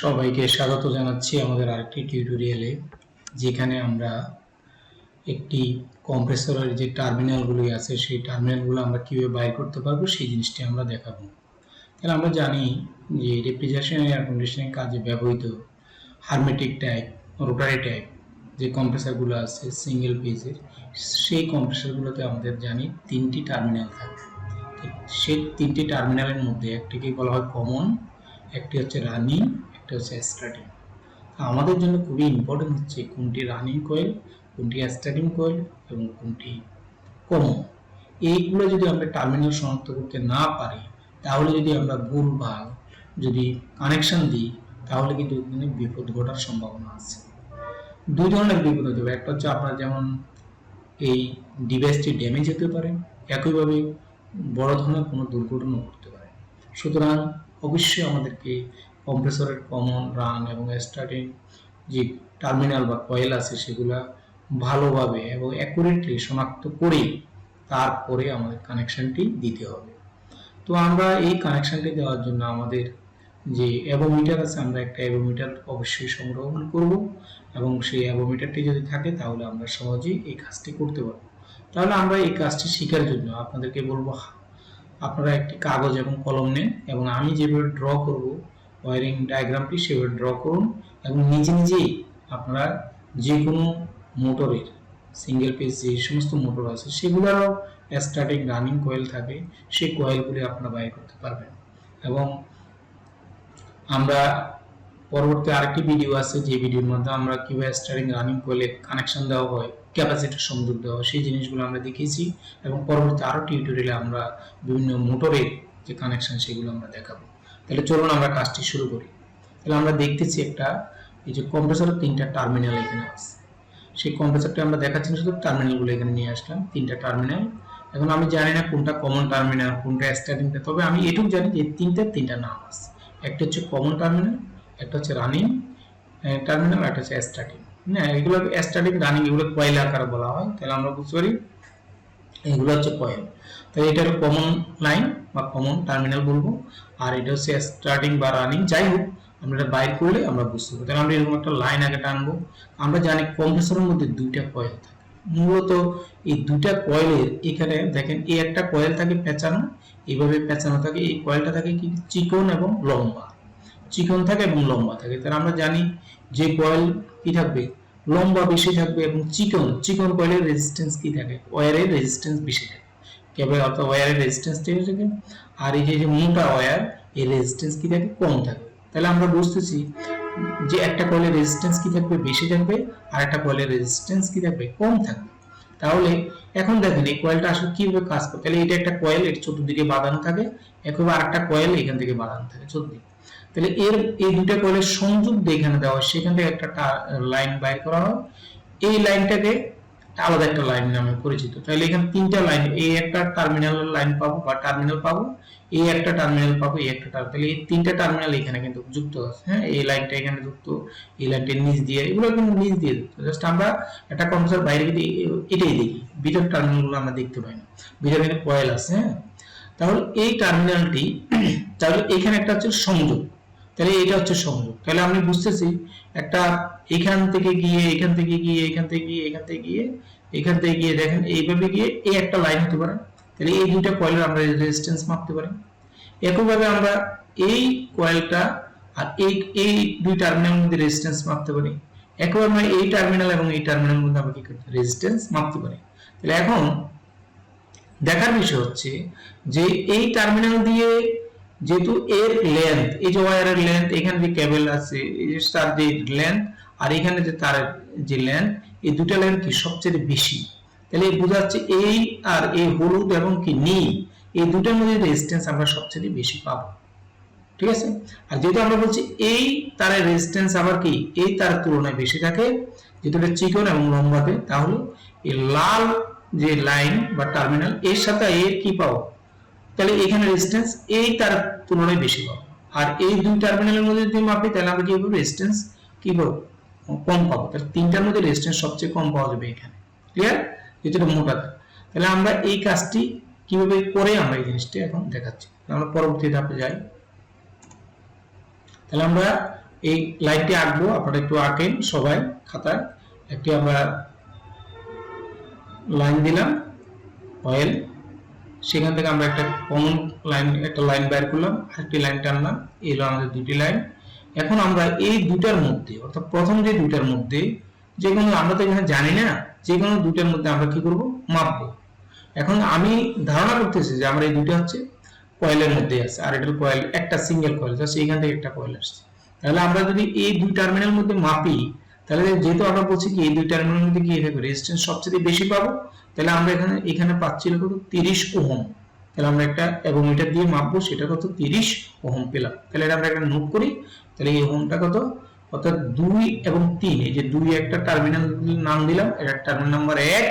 সবাইকে স্বাগত জানাচ্ছি আমাদের আরেকটি টিউটোরিয়ালে যেখানে আমরা একটি কম্প্রেসরের যে টার্মিনালগুলি আছে, সেই টার্মিনালগুলো আমরা কীভাবে বাইর করতে পারব, সেই জিনিসটি আমরা দেখাবো। তাহলে আমরা জানি যে রেফ্রিজারেশন এয়ার কন্ডিশনিং কাজে ব্যবহৃত হারমেটিক টাইপ রোটারি টাইপ যে কম্প্রেসারগুলো আছে সিঙ্গেল পেজের সেই কম্প্রেসারগুলোতে আমাদের জানি তিনটি টার্মিনাল থাকে। সেই তিনটি টার্মিনালের মধ্যে একটিকে বলা হয় কমন একটি হচ্ছে রানিং একটা হচ্ছে স্টার্টিং আমাদের জন্য খুবই ইম্পর্টেন্ট হচ্ছে কোনটি রানিং কয়েল কোনটি স্টার্টিং কয়েল এবং কোনটি কমন। এইগুলো যদি আমরা টার্মিনাল শনাক্ত করতে না পারি, তাহলে যদি আমরা ভুলভাল যদি কানেকশন দিই, তাহলে কিন্তু বিপদ ঘটার সম্ভাবনা আছে। দুই ধরনের বিপদ হতে পারে। একটা হচ্ছে আপনার যেমন এই ডিভাইসটি ড্যামেজ হতে পারে, একইভাবে বড় ধরনের কোনো দুর্ঘটনা ঘটতে পারে। সুতরাং অবশ্যই আমাদেরকে কম্প্রেসরের কমন রান এবং স্টার্টিং যে টার্মিনাল বা কয়েল আছে সেগুলা ভালোভাবে এবং অ্যাকুরেটলি শনাক্ত করে তারপরে আমাদের কানেকশনটি দিতে হবে। তো আমরা এই কানেকশনটি দেওয়ার জন্য আমাদের যে অ্যাবোমিটার আছে, আমরা একটা অ্যাবোমিটার অবশ্যই সংগ্রহণ করব এবং সেই অ্যাবোমিটারটি যদি থাকে তাহলে আমরা সহজেই এই কাজটি করতে পারব। তাহলে আমরা এই কাজটি শেখার জন্য আপনাদেরকে বলব, আপনারা একটি কাগজ এবং কলম নেন এবং আমি যেভাবে ড্র করব ওয়ারিং ডায়াগ্রামটি সেভাবে ড্র করুন এবং নিজে নিজেই আপনারা যে কোনো মোটরের সিঙ্গেল পেজ যে সমস্ত মোটর আছে, সেগুলোরও স্টার্টিং রানিং কয়েল থাকে সেই কয়েলগুলি আপনারা বাইর করতে পারবেন। এবং আমরা পরবর্তী আরেকটি ভিডিও আছে, যে ভিডিওর মধ্যে আমরা কীভাবে স্টার্টিং রানিং কয়েলে কানেকশন দেওয়া হয় ক্যাপাসিটার সংযোগ দেওয়া হয়, সেই জিনিসগুলো আমরা দেখিয়েছি এবং পরবর্তী আরও টিউটোরিয়ালে আমরা বিভিন্ন মোটরের যে কানেকশন সেগুলো আমরা দেখাবো। তাহলে চলুন আমরা কাজটি শুরু করি। তাহলে আমরা দেখতেছি একটা, এই যে কম্প্রেসরের তিনটা টার্মিনাল এখানে আছে। সেই কম্প্রেসরটা আমরা দেখাচ্ছি শুধু টার্মিনালগুলো এখানে নিয়ে আসলাম, তিনটা টার্মিনাল এখন আমি জানি না কোনটা কমন টার্মিনাল কোনটা স্টার্টিংটা তবে আমি এটুকু জানি যে তিনটা তিনটা নাম আছে। একটা হচ্ছে কমন টার্মিনাল একটা হচ্ছে রানিং টার্মিনাল একটা হচ্ছে স্টার্টিং না এগুলো স্টার্টিং রানিং এগুলো কয়লা আকারে বলা হয়? তাহলে আমরা বুঝতে পারি এগুলো হচ্ছে কয়েল তো এটা হলো কমন লাইন বা কমন টার্মিনাল বলব। আর এটা হচ্ছে স্টার্টিং বা রানিং যাই হোক, আমরা এটা বাইর করলে আমরা বুঝতে পারব। তাহলে আমরা এরকম একটা লাইন আগে টানবো। আমরা জানি কম্প্রেসরের মধ্যে দুইটা কয়েল থাকে। মূলত এই দুইটা কয়েলের এখানে দেখেন, এই একটা কয়েল থাকে পেঁচানো, এইভাবে পেঁচানো থাকে। এই কয়েলটা থাকে কি? চিকন এবং লম্বা। চিকন থাকে এবং লম্বা থাকে। তাহলে আমরা জানি যে কয়েল কি থাকবে? লম্বা বেশি থাকবে এবং চিকন চিকন কয়েলের রেজিস্ট্যান্স কি থাকে? ওয়্যারের রেজিস্ট্যান্স বেশি থাকে। কেবল অর্থাৎ ওয়্যারের রেজিস্ট্যান্স ঠিক থাকে আর এই যে মোটা ওয়্যার এই রেজিস্ট্যান্স কি থাকে? কম থাকে। তাহলে আমরা বুঝতেছি যে একটা কয়েলের রেজিস্ট্যান্স কি থাকবে? বেশি থাকবে। আর একটা কয়েলের রেজিস্ট্যান্স কি থাকবে? কম থাকবে। তাহলে এখন দেখেন এই কয়েলটা আসলে কীভাবে কাজ করে? তাহলে এটা একটা কয়েল এর চতুর্দিকে বাঁধানো থাকে। একবার আরেকটা কয়েল এখান থেকে বাঁধানো থাকে, চতুর্দিকে। তাহলে এর, এই দুটা কয়েলের সংযোগ এখানে দেওয়া হয়। সেখান থেকে একটা লাইন বাইর করা হয়। এই লাইনটাকে আলাদা একটা লাইন নামে পরিচিত। তাহলে এখানে তিনটা লাইন এই একটা টার্মিনাল লাইন পাবো বা টার্মিনাল পাবো এই একটা টার্মিনাল পাবো এই একটা টার্মিনাল তাহলে এই তিনটা টার্মিনাল এখানে কিন্তু যুক্ত আছে হ্যাঁ? এই লাইনটা এখানে যুক্ত, এই লাইনটা নিচ দিয়ে, এগুলো কিন্তু নিচ দিয়ে যুক্ত। জাস্ট আমরা একটা কম্পিউটার বাইরে এটাই দেখি ভিতর টার্মিনালগুলো আমরা দেখতে পাই না। ভিতরে এখানে কয়েল আছে হ্যাঁ? তাহলে এই টার্মিনালটি তাহলে এখানে একটা হচ্ছে সংযোগ। তাহলে এটা হচ্ছে সংযোগ। তাহলে আমি বুঝতেছি একটা এখান থেকে গিয়ে, এখান থেকে গিয়ে, এখান থেকে গিয়ে, এখান থেকে গিয়ে, এখান থেকে গিয়ে দেখেন এইভাবে গিয়ে এই একটা লাইন হতে পারে। তাহলে এই দুইটা কয়েলের আমরা রেজিস্ট্যান্স মাপতে পারি। একইভাবে আমরা এই কয়েলটা আর এই এই দুই টার্মিনালের মধ্যে রেজিস্ট্যান্স মাপতে পারি। একইভাবে আমরা এই টার্মিনাল এবং এই টার্মিনালের মধ্যে আমরা কি করতে রেজিস্ট্যান্স মাপতে পারি। তাহলে এখন দেখার বিষয় হচ্ছে যে এই টার্মিনাল দিয়ে যেহেতু এর লেন্থ এই যে ওয়্যারের লেন্থ এখানে যে কেবল আছে, এই যে তার যে লেন্থ আর এখানে যে তার যে লেন্থ এই দুটা লেন্থ কি সবচেয়ে বেশি? তাহলে বোঝা যাচ্ছে এই আর এই হলুদ এবং কি নীল, এই দুটার মধ্যে রেজিস্ট্যান্স আমরা সবচেয়ে বেশি পাবো। ঠিক আছে? আর যেহেতু আমরা বলছি এই তারের রেজিস্ট্যান্স আবার কি, এই তার তুলনায় বেশি থাকে, যেহেতু এটা চিকন এবং লম্বাতে তাহলে এই লাল যে লাইন বা টার্মিনাল, এর সাথে এর কি পাবো তাহলে এখানে রেজিস্ট্যান্স এই তার তুলনায় বেশি পাবো আর এই দুই টার্মিনালের মধ্যে যদি মাপি, তাহলে আমরা কি পাবো? রেজিস্ট্যান্স কি পাবো? কম পাবো। তাহলে তিনটার মধ্যে রেজিস্ট্যান্স সবচেয়ে কম পাওয়া যাবে এখানে। ক্লিয়ার যেটা মোটা। তাহলে আমরা এই কাজটি কীভাবে করে আমরা এই জিনিসটা এখন দেখাচ্ছি। আমরা পরবর্তী ধাপে যাই। তাহলে আমরা এই লাইনটি আঁকবো। আপনারা একটু আঁকেন সবাই খাতায়। একটি আমরা লাইন দিলাম অয়েল সেখান থেকে আমরা একটা কমন লাইন একটা লাইন বের করলাম, আরেকটি লাইন টানলাম, এই হলো আমাদের দুটি লাইন এখন আমরা এই দুটার মধ্যে, অর্থাৎ প্রথম যে দুটার মধ্যে, যে কোনো আমরা তো এখানে জানি না, যে কোনো দুটার মধ্যে আমরা কি করব? মাপবো। এখন আমি ধারণা করতেছি যে আমরা এই দুটো হচ্ছে কয়েলের মধ্যে আছে, আর এটা কয়েল একটা সিঙ্গেল কয়েল জাস্ট এইখান থেকে একটা কয়েল আসছে। তাহলে আমরা যদি এই দুই টার্মিনাল মধ্যে মাপি তাহলে যেহেতু আমরা বলছি কি, এই দুই টার্মিনাল মধ্যে কি থাকবে রেজিস্ট্যান্স সবচেয়ে বেশি পাবো, তাহলে আমরা এখানে এখানে পাচ্ছি কত তিরিশ ওহম। তাহলে আমরা একটা এবং এটা দিয়ে মাপবো, সেটা কত? তিরিশ ওহম পেলাম। তাহলে এটা আমরা একটা নোট করি, তাহলে এই ওহমটা কত? অর্থাৎ দুই এবং তিন, এই যে দুই একটা টার্মিনাল নাম দিলাম, এটা টার্মিনাল নাম্বার এক,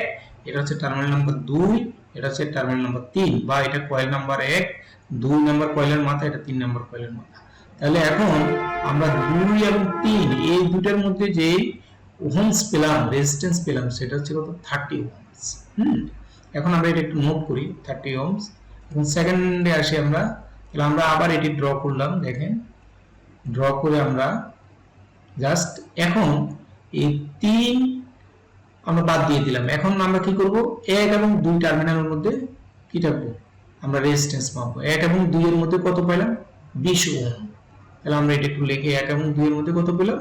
এটা হচ্ছে টার্মিনাল নাম্বার দুই, এটা হচ্ছে টার্মিনাল নাম্বার তিন, বা এটা কয়েল নাম্বার এক, দুই নাম্বার কয়েলের মাথা, এটা তিন নাম্বার কয়েলের মাথা। তাহলে এখন আমরা দুই এবং তিন, এই দুটার মধ্যে যে ওহমস পেলাম রেজিস্ট্যান্স পেলাম, সেটা হচ্ছে কত? Thirty ohms. হুম? এখন আমরা এটা একটু নোট করি থার্টি ওহমস। এখন সেকেন্ডে আসি আমরা। তাহলে আমরা আবার এটি ড্র করলাম, দেখেন। ড্র করে আমরা জাস্ট এখন এই তিন আমরা বাদ দিয়ে দিলাম। এখন আমরা কি করব? এক এবং দুই টার্মিনালের মধ্যে কি রাখব? আমরা রেজিস্ট্যান্স মাপবো। এক এবং দুইয়ের মধ্যে কত পেলাম বিশ ওহম তাহলে আমরা এটা একটু লিখে এক এবং দুই এর মধ্যে কত পেলাম?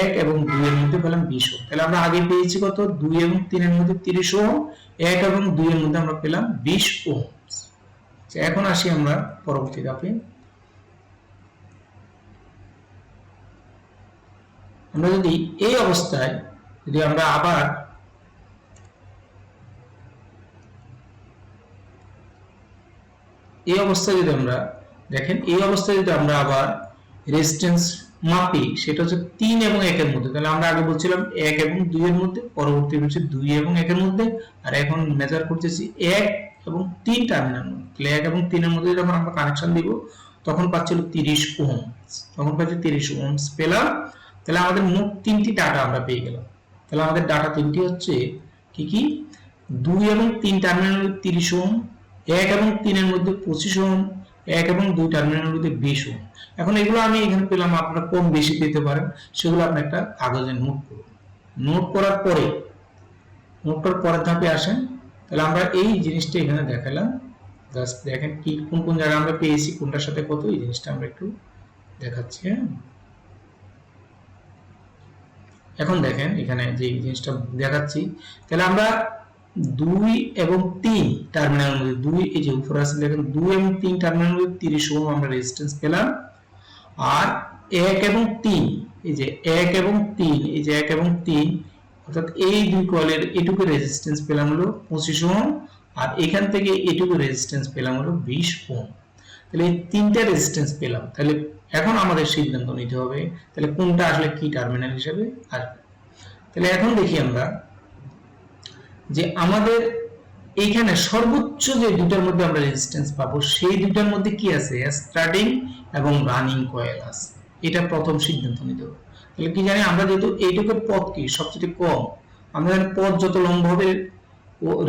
এক এবং দুই এর মধ্যে পেলাম বিশ ওহম তাহলে আমরা আগে পেয়েছি কত? দুই এবং তিনের মধ্যে তিরিশ ওহম এক এবং দুই এর মধ্যে আমরা পেলাম বিশ ওহম আচ্ছা, এখন আসি আমরা পরবর্তী ধাপে। আমরা যদি এই অবস্থায় যদি আমরা আবার এই অবস্থায় যদি আমরা দেখেন, এই অবস্থায় যদি আমরা আবার রেজিস্ট্যান্স মাপি, সেটা হচ্ছে তিন এবং একের মধ্যে। তাহলে আমরা আগে বলছিলাম এক এবং দুই এর মধ্যে, পরবর্তী হচ্ছে দুই এবং একের মধ্যে, আর এখন মেজার করতেছি এক এবং তিন টার্মিনাল তাহলে এক এবং তিনের মধ্যে যখন আমরা কানেকশন দিব, তখন পাচ্ছিল তিরিশ ওম তখন পাচ্ছি তিরিশ ওহমস পেলাম তাহলে আমাদের মোট তিনটি ডাটা আমরা পেয়ে গেলাম। তাহলে আমাদের ডাটা তিনটি হচ্ছে কি কি? দুই এবং তিন টার্মিনাল তিরিশ ওম এক এবং তিনের মধ্যে পঁচিশ ওহম এক এবং দুই টার্মিনালের মধ্যে বিশ ওহম এখন এগুলো আমি এখানে পেলাম, আপনারা কম বেশি পেতে পারেন। সেগুলো আপনি একটা কাগজে নোট করুন। নোট করার পরে নোট করার পরের ধাপে আসেন। তাহলে আমরা এই জিনিসটা এখানে দেখালাম। জাস্ট দেখেন কি, কোন কোন জায়গায় আমরা পেয়েছি, কোনটার সাথে কত, এই জিনিসটা আমরা একটু দেখাচ্ছি হ্যাঁ? এখন দেখেন এখানে যে জিনিসটা দেখাচ্ছি। তাহলে আমরা দুই এবং তিন টার্মিনাল মধ্যে দুই, এই যে উপরে আছে দেখেন, দুই এবং তিন টার্মিনাল মধ্যে তিরিশ ওহম আমরা রেজিস্ট্যান্স পেলাম। আর এক এবং তিন, এই যে এক এবং তিন, এই যে এক এবং তিন, অর্থাৎ এই দুই কয়েলের এটুকু রেজিস্ট্যান্স পেলাম হলো পঁচিশ ওহম, আর এখান থেকে এটুকু রেজিস্ট্যান্স পেলাম হলো বিশ ওহম। তাহলে এই তিনটা রেজিস্ট্যান্স পেলাম। তাহলে এখন আমাদের সিদ্ধান্ত নিতে হবে, তাহলে কোনটা আসলে কি টার্মিনাল হিসেবে আসবে? তাহলে এখন দেখি আমরা যে আমাদের এইখানে সর্বোচ্চ যে দুটার মধ্যে আমরা রেজিস্ট্যান্স পাবো, সেই দুটার মধ্যে কি আছে? স্টার্টিং এবং রানিং কয়েল আছে। এটা প্রথম সিদ্ধান্ত নিতে হবে। তাহলে কি জানি, আমরা যেহেতু এইটুকু পথ কি, সবচেয়ে কম আমরা জানি পথ যত লম্বা হবে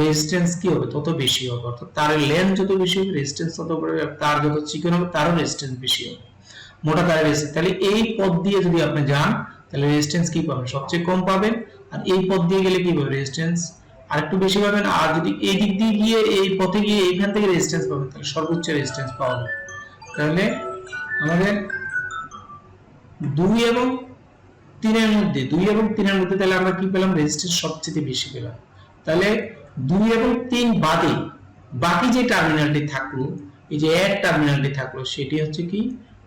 রেজিস্ট্যান্স কি হবে? তত বেশি হবে। অর্থাৎ তারের লেন্থ যত বেশি হবে রেজিস্ট্যান্স তত বড় হবে তার যত চিকন হবে, তারও রেজিস্ট্যান্স বেশি হবে। মোটা তারের রেজিস্ট্যান্স তাহলে এই পথ দিয়ে যদি আপনি যান, তাহলে রেজিস্ট্যান্স কি পাবেন? সবচেয়ে কম পাবেন। আর এই পথ দিয়ে গেলে কি পাবেন? রেজিস্ট্যান্স আরেকটু বেশি পাবেন। আর যদি এই দিক দিয়ে গিয়ে, এই পথে গিয়ে এইখান থেকে রেজিস্ট্যান্স পাবেন, তাহলে সর্বোচ্চ রেজিস্ট্যান্স পাওয়া যাবে। তাহলে আমাদের দুই এবং তিনের মধ্যে, দুই এবং তিনের মধ্যে তাহলে আমরা কি পেলাম? রেজিস্ট্যান্স সবচেয়ে বেশি পেলাম। তাহলে দুই এবং তিন বাদে বাকি যে টার্মিনালটি থাকল, এই যে এক টার্মিনালটি থাকল, সেটি হচ্ছে কি?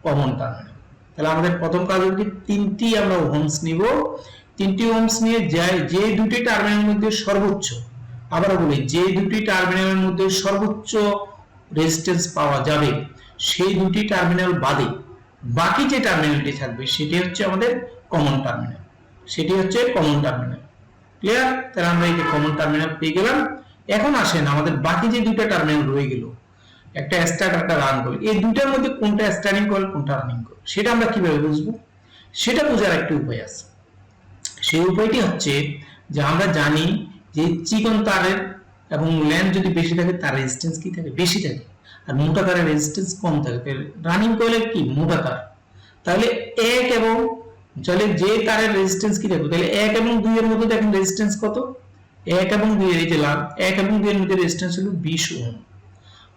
কমন টার্মিনাল তাহলে আমাদের প্রথম কাজ হলো কি? তিনটি আমরা ওহমস নিব। তিনটি ওহমস নিয়ে যায়, যে দুটি টার্মিনালের মধ্যে সর্বোচ্চ। আবার বলি, যে দুটি টার্মিনালের মধ্যে সর্বোচ্চ রেজিস্ট্যান্স পাওয়া যাবে, সেই দুটি টার্মিনাল বাদে বাকি যে টার্মিনালটি থাকবে, সেটি হচ্ছে আমাদের কমন টার্মিনাল সেটি হচ্ছে কমন টার্মিনাল ক্লিয়ার তাহলে আমরা এই যে কমন টার্মিনাল পেয়ে গেলাম। এখন আসেন আমাদের বাকি যে দুটো টার্মিনাল রয়ে গেল, একটা স্টার্ট একটা রান কল এই দুটার মধ্যে কোনটা স্টার্টিং কল কোনটা রানিং কল সেটা আমরা কীভাবে বুঝব? সেটা বোঝার একটা উপায় আছে। সেই উপায়টি হচ্ছে যে আমরা জানি যে চিকন তারের এবং ল্যান্ড যদি বেশি থাকে, তার রেজিস্ট্যান্স কি থাকে? বেশি থাকে। আর মোটা তারের রেজিস্ট্যান্স কম থাকে। রানিং কয়েলের কি? মোটা তার। তাহলে এক এবং তাহলে যে তারের রেজিস্ট্যান্স কি দেখো? তাহলে এক এবং দুই এর মধ্যে দেখেন রেজিস্ট্যান্স কত? এক এবং দুই এর, এই যে লাল, এক এবং দুই এর মধ্যে রেজিস্ট্যান্স হলো বিশ ওহম।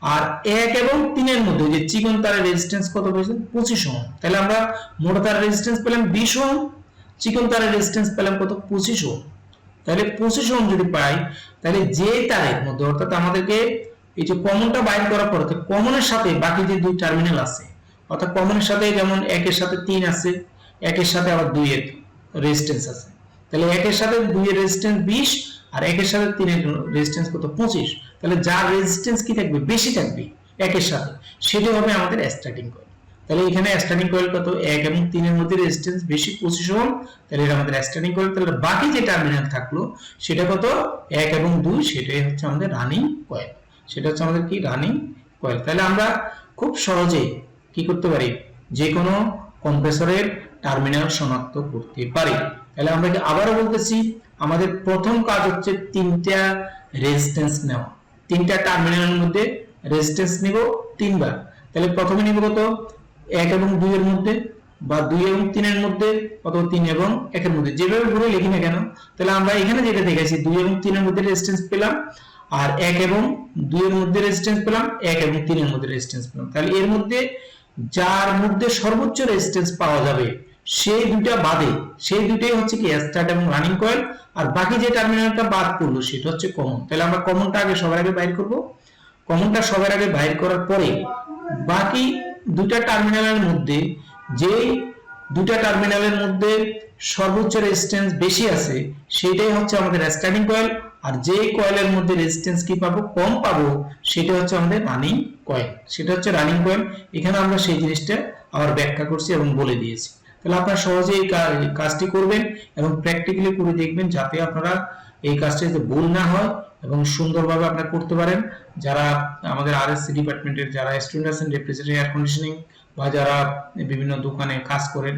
আর এক এবং তিনের মধ্যে যে চিকন তারের রেজিস্ট্যান্স কত পেয়েছে? পঁচিশ ওহম। তাহলে আমরা মোটা তারের রেজিস্ট্যান্স পেলাম বিশ ওহম। চিকন তারের রেজিস্ট্যান্স পেলাম কত? পঁচিশ ওহম। তাহলে পঁচিশ ওহম যদি পাই, তাহলে যে তারের মধ্যে, অর্থাৎ আমাদেরকে এই যে কমনটা বাইর করার পর কমনের সাথে বাকি যে দুই টার্মিনাল আছে, অর্থাৎ কমনের সাথে যেমন একের সাথে তিন আছে, একের সাথে আবার দুই এর রেজিস্ট্যান্স আছে। তাহলে একের সাথে দুই এর রেজিস্ট্যান্স বিশ, আর একের সাথে তিনের রেজিস্ট্যান্স কত? পঁচিশ। তাহলে যার রেজিস্ট্যান্স কি থাকবে? বেশি থাকবে, একের সাথে। সেটা হবে আমাদের স্টার্টিং কয়েল তাহলে এখানে স্টার্টিং কয়েল কত? এক এবং তিনের মধ্যে রেজিস্ট্যান্স বেশি ওহম। তাহলে এটা আমাদের স্টার্টিং কয়েল তাহলে বাকি যে টার্মিনাল থাকল, সেটা কত? এক এবং দুই, সেটাই হচ্ছে আমাদের রানিং কয়েল সেটা হচ্ছে আমাদের কি? রানিং কয়েল তাহলে আমরা খুব সহজে কি করতে পারি? যে কোনো কম্প্রেসরের টার্মিনাল শনাক্ত করতে পারি। তাহলে আমরা কি আবারও বলতেছি, আমাদের প্রথম কাজ হচ্ছে তিনটা রেজিস্ট্যান্স নেওয়া। তিনটা টার্মিনালের মধ্যে রেজিস্ট্যান্স নিব তিনবার। তাহলে প্রথমে নিব কত? এক এবং দুই এর মধ্যে বা দুই এবং তিনের মধ্যে অথবা তিন এবং একের মধ্যে। যেভাবে ঘুরে লিখি না কেন, তাহলে আমরা এখানে যেটা দেখেছি দুই এবং তিনের মধ্যে রেজিস্ট্যান্স পেলাম আর এক এবং দুই এর মধ্যে রেজিস্ট্যান্স পেলাম, এক এবং তিনের মধ্যে রেজিস্ট্যান্স পেলাম। তাহলে এর মধ্যে যার মধ্যে সর্বোচ্চ রেজিস্ট্যান্স পাওয়া যাবে সেই দুটা বাদে সেই দুটাই হচ্ছে কি স্টার্ট এবং রানিং কয়েল আর বাকি যে টার্মিনালটা বাদ পড়ল, সেটা হচ্ছে কমন তাহলে আমরা কমনটা আগে সবার আগে বাইর করব। কমনটা সবার আগে বাইর করার পরে বাকি দুটা টার্মিনালের মধ্যে, যেই দুটা টার্মিনালের মধ্যে সর্বোচ্চ রেজিস্ট্যান্স বেশি আছে, সেটাই হচ্ছে আমাদের স্টার্টিং কয়েল আর যে কয়েলের মধ্যে রেজিস্ট্যান্স কি পাবো, কম পাবো, সেটা হচ্ছে আমাদের রানিং কয়েল সেটা হচ্ছে রানিং কয়েল এখানে আমরা সেই জিনিসটা আবার ব্যাখ্যা করছি এবং বলে দিয়েছি। তাহলে আপনারা সহজে এই কাজটি করবেন এবং প্র্যাকটিক্যালি করে দেখবেন যাতে আপনারা এই কাজটা যাতে ভুল না হয় এবং সুন্দরভাবে আপনারা করতে পারেন। যারা আমাদের আরএসসি ডিপার্টমেন্টের যারা স্টুডেন্ট আছেন রেফ্রিজারেটর এয়ার কন্ডিশনিং বা যারা বিভিন্ন দোকানে কাজ করেন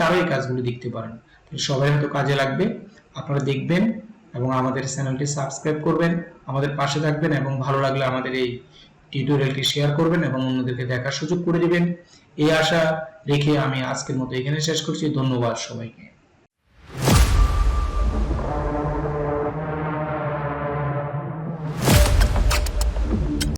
তারা এই কাজগুলো দেখতে পারেন। সবাই হয়তো কাজে লাগবে। আপনারা দেখবেন এবং আমাদের চ্যানেলটি সাবস্ক্রাইব করবেন, আমাদের পাশে থাকবেন এবং ভালো লাগলে আমাদের এই টিউটোরিয়ালটি শেয়ার করবেন এবং অন্যদেরকে দেখার সুযোগ করে দিবেন। এই আশা রেখে আমি আজকের মতো এখানে শেষ করছি। ধন্যবাদ সবাইকে।